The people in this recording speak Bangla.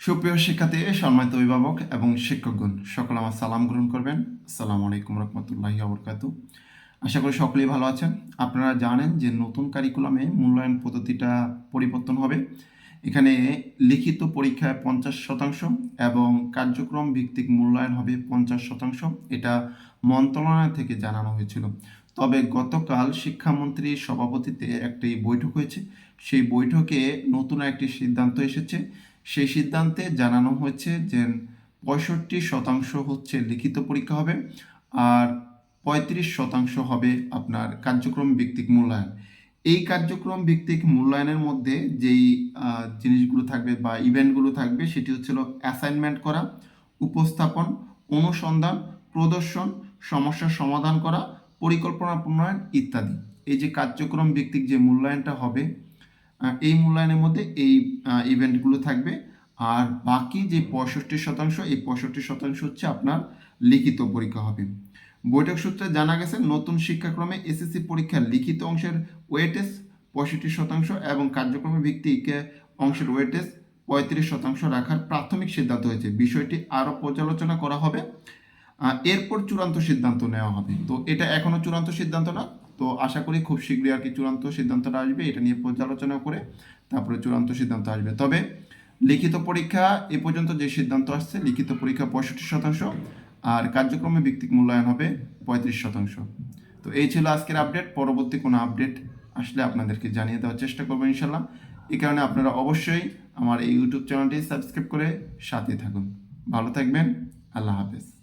সুপ্রিয় শিক্ষার্থী, সম্মানিত অভিভাবক এবং শিক্ষকগণ, সকল আমার সালাম গ্রহণ করবেন। আসসালামু আলাইকুম রহমতুল্লাহি আবরকাতু আশা করি সকলেই ভালো আছেন। আপনারা জানেন যে নতুন কারিকুলামে মূল্যায়ন পদ্ধতিটা পরিবর্তন হবে। এখানে লিখিত পরীক্ষায় পঞ্চাশ শতাংশ এবং কার্যক্রম ভিত্তিক মূল্যায়ন হবে পঞ্চাশ শতাংশ। এটা মন্ত্রণালয় থেকে জানানো হয়েছিল। তবে গতকাল শিক্ষামন্ত্রীর সভাপতিতে একটি বৈঠক হয়েছে। সেই বৈঠকে নতুন একটি সিদ্ধান্ত এসেছে। সেই সিদ্ধান্তে জানানো হয়েছে যে পঁয়ষট্টি শতাংশ হচ্ছে লিখিত পরীক্ষা হবে আর পঁয়ত্রিশ শতাংশ হবে আপনার কার্যক্রম ভিত্তিক মূল্যায়ন। এই কার্যক্রম ভিত্তিক মূল্যায়নের মধ্যে যেই জিনিসগুলো থাকবে বা ইভেন্টগুলো থাকবে সেটি হচ্ছিল অ্যাসাইনমেন্ট করা, উপস্থাপন, অনুসন্ধান, প্রদর্শন সমস্যার সমাধান করা পরিকল্পনা, প্রণয়ন ইত্যাদি। এই যে কার্যক্রম ভিত্তিক যে মূল্যায়নটা হবে এই মূল্যায়নের মধ্যে এই ইভেন্টগুলো থাকবে। আর বাকি যে পঁয়ষট্টি শতাংশ, এই পঁয়ষট্টি শতাংশ হচ্ছে আপনার লিখিত পরীক্ষা হবে। বৈঠক সূত্রে জানা গেছে, নতুন শিক্ষাক্রমে এসএসসি পরীক্ষার লিখিত অংশের ওয়েটেজ পঁয়ষট্টি শতাংশ এবং কার্যক্রমে ভিত্তিক অংশের ওয়েটেজ পঁয়ত্রিশ শতাংশ রাখার প্রাথমিক সিদ্ধান্ত হয়েছে। বিষয়টি আরও পর্যালোচনা করা হবে। এরপর চূড়ান্ত সিদ্ধান্ত নেওয়া হবে। তো এটা এখনও চূড়ান্ত সিদ্ধান্ত না। তো আশা করি খুব শীঘ্রই আর কি চূড়ান্ত সিদ্ধান্তটা আসবে। এটা নিয়ে পর্যালোচনা করে তারপরে চূড়ান্ত সিদ্ধান্ত আসবে। তবে লিখিত পরীক্ষা এ পর্যন্ত যে সিদ্ধান্ত আসছে, লিখিত পরীক্ষা পঁয়ষট্টি শতাংশ আর কার্যক্রমে ভিত্তিক মূল্যায়ন হবে পঁয়ত্রিশ শতাংশ। তো এই ছিল আজকের আপডেট। পরবর্তী কোনো আপডেট আসলে আপনাদেরকে জানিয়ে দেওয়ার চেষ্টা করব ইনশাল্লাহ এই কারণে আপনারা অবশ্যই আমার এই ইউটিউব চ্যানেলটি সাবস্ক্রাইব করে সাথে থাকুন। ভালো থাকবেন। আল্লাহ হাফেজ।